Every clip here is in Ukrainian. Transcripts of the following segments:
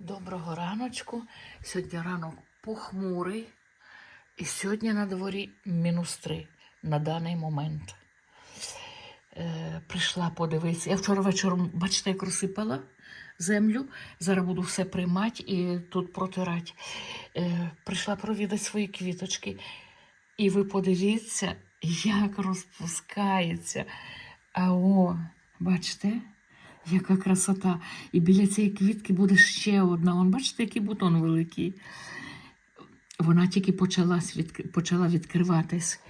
Доброго раночку. Сьогодні ранок похмурий. І сьогодні на дворі мінус три на даний момент. Е, прийшла подивитися. Я вчора вечором, бачите, як розсипала землю. Зараз буду все приймати і тут протирати. Е, прийшла провідати свої квіточки. І ви подивіться, як розпускається. А о, бачите? Яка красота. І біля цієї квітки буде ще одна. Вон, бачите, який бутон великий. Вона тільки почала, почала відкриватись.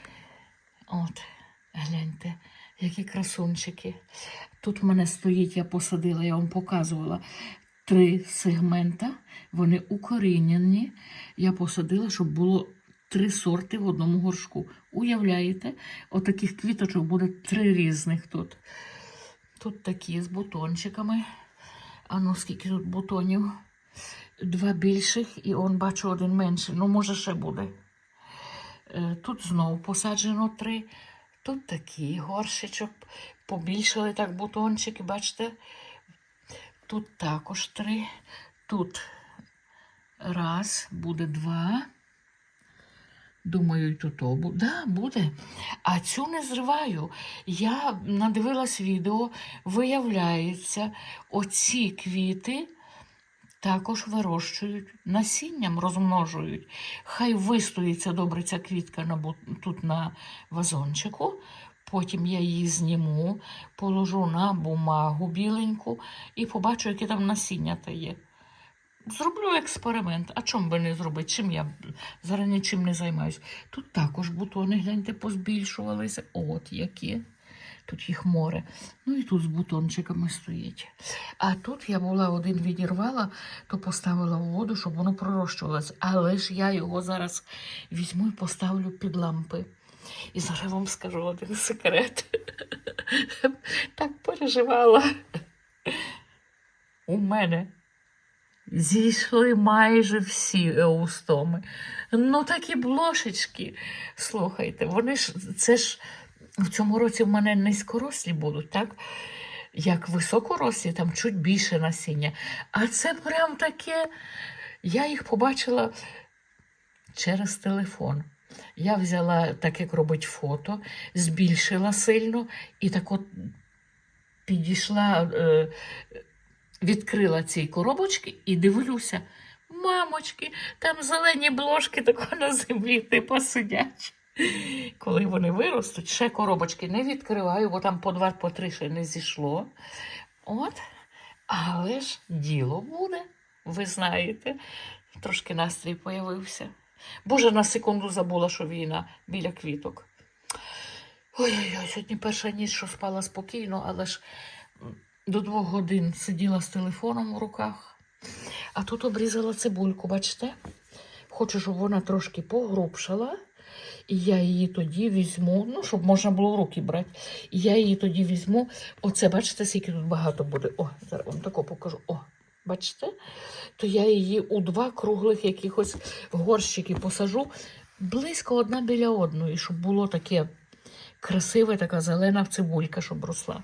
От, гляньте, які красунчики. Тут в мене стоїть, я посадила, я вам показувала три сегмента. Вони укорінені. Я посадила, щоб було три сорти в одному горшку. Уявляєте, отаких квіточок буде три різних тут. Тут такі з бутончиками. А ну, скільки тут бутонів? Два більших і он бачу один менший. Ну, може, ще буде. Е, Тут знову посаджено три. Тут такий горшечок. Побільшили так бутончики, бачите? Тут також три. Тут раз, буде два. Думаю, тут то буде. Да, буде. А цю не зриваю. Я надивилась відео, виявляється, оці квіти також вирощують насінням, розмножують. Хай вистоїться добре ця квітка на, тут на вазончику. Потім я її зніму, положу на бумагу біленьку і побачу, яке там насіння та є. Зроблю експеримент. А чому би не зробити? Чим я зараз нічим не займаюся? Тут також бутони, гляньте, позбільшувалися. От які. Тут їх море. Ну і тут з бутончиками стоїть. А тут я була один відірвала, то поставила в воду, щоб воно пророщувалося. Але ж я його зараз візьму і поставлю під лампи. І зараз вам скажу один секрет. Так переживала. У мене Зійшли майже всі еустоми. Ну, такі блошечки. Слухайте, вони ж це ж в цьому році в мене низькорослі будуть, так? Як високорослі, там чуть більше насіння. А це прям таке. Я їх побачила через телефон. Я взяла, так як робить фото, збільшила сильно і так от підійшла. Е, відкрила ці коробочки і дивлюся, мамочки, там зелені блошки тако на землі типу сидять. Коли вони виростуть, ще коробочки не відкриваю, бо там по два, по три ще не зійшло. От, але ж діло буде, ви знаєте, трошки настрій появився. Боже, на секунду забула, що війна біля квіток. Ой-ой-ой, сьогодні перша ніч, що спала спокійно, але ж до двох годин сиділа з телефоном в руках. А тут обрізала цибульку, бачите? Хочу, щоб вона трошки погрубшала. І я її тоді візьму, ну, щоб можна було в руки брати. І я її тоді візьму. Оце, бачите, скільки тут багато буде. О, зараз вам тако покажу. О, бачите? То я її у два круглих якихось горщики посажу близько одна біля одної, щоб було таке красиве, така зелена цибулька, щоб росла.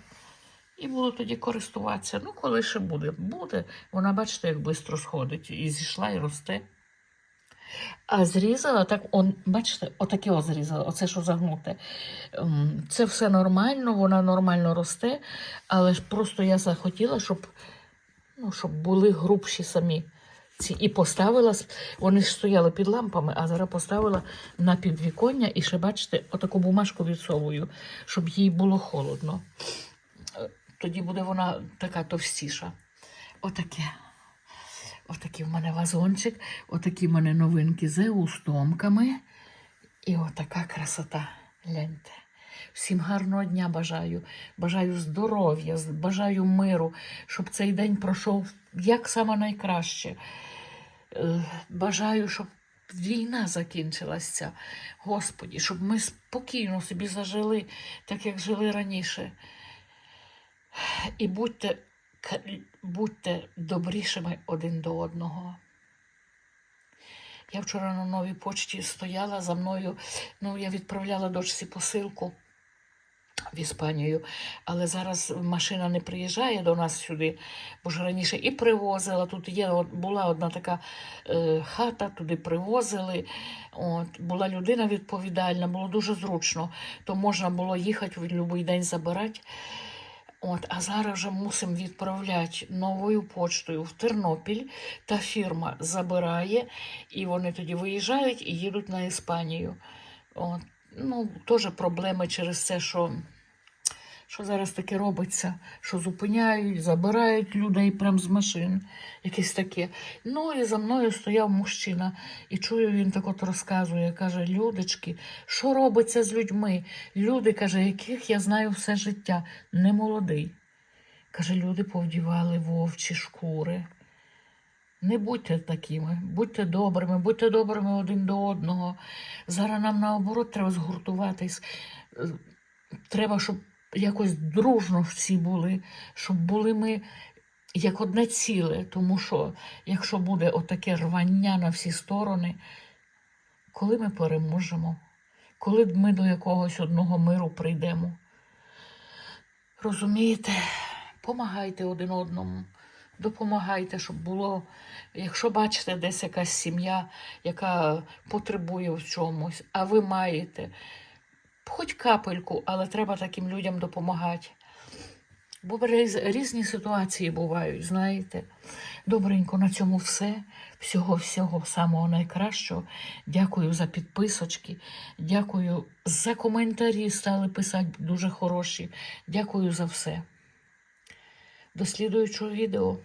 І буду тоді користуватися. Ну, коли ще буде. Буде. Вона, бачите, як швидко сходить. І зійшла, і росте. А зрізала так, он, бачите, отаке о зрізала, оце що загнуте. Ем, Це все нормально, вона нормально росте, але ж просто я захотіла, щоб, ну, щоб були грубші самі. Ці. І поставила, вони ж стояли під лампами, а зараз поставила на підвіконня і ще, бачите, отаку бумажку відсовую, щоб їй було холодно. Тоді буде вона така товстіша. Отаке. Отакий в мене вазончик, отакі в мене новинки з еустомками. І отака красота. Гляньте. Всім гарного дня бажаю. Бажаю здоров'я, бажаю миру, щоб цей день пройшов як саме найкраще. Е, Бажаю, щоб війна закінчилася. Господі, щоб ми спокійно собі зажили, так як жили раніше. І будьте, будьте добрішими один до одного. Я вчора на новій почті стояла за мною, ну, я відправляла дочці посилку. в Іспанію. Але зараз машина не приїжджає до нас сюди, бо ж раніше і привозила. Тут є була одна така е, хата, туди привозили. От, була людина відповідальна, було дуже зручно, то можна було їхати в будь-який день забирати. От, а зараз вже мусимо відправляти новою почтою в Тернопіль. Та фірма забирає, і вони тоді виїжджають і їдуть на Іспанію. От, ну, теж проблеми через це, що, що зараз таке робиться, що зупиняють, забирають людей прямо з машин, якесь таке. Ну і за мною стояв мужчина, і чую, він так от розказує, каже, людочки, що робиться з людьми? Люди, каже, яких я знаю все життя, не молодий. Каже, люди повдівали вовчі шкури. Не будьте такими, будьте добрими, будьте добрими один до одного. Зараз нам наоборот треба згуртуватись. Е, Треба, щоб якось дружно всі були, щоб були ми як одне ціле. Тому що якщо буде отаке рвання на всі сторони, коли ми переможемо, коли ми до якогось одного миру прийдемо. Розумієте, помагайте один одному, допомагайте, щоб було. Якщо бачите десь якась сім'я, яка потребує в чомусь, а ви маєте хоч капельку, але треба таким людям допомагати. Бо різні ситуації бувають, знаєте. Добренько, на цьому все. Всього-всього самого найкращого. Дякую за підписочки. Дякую за коментарі, стали писати дуже хороші. Дякую за все. До слідуючого відео.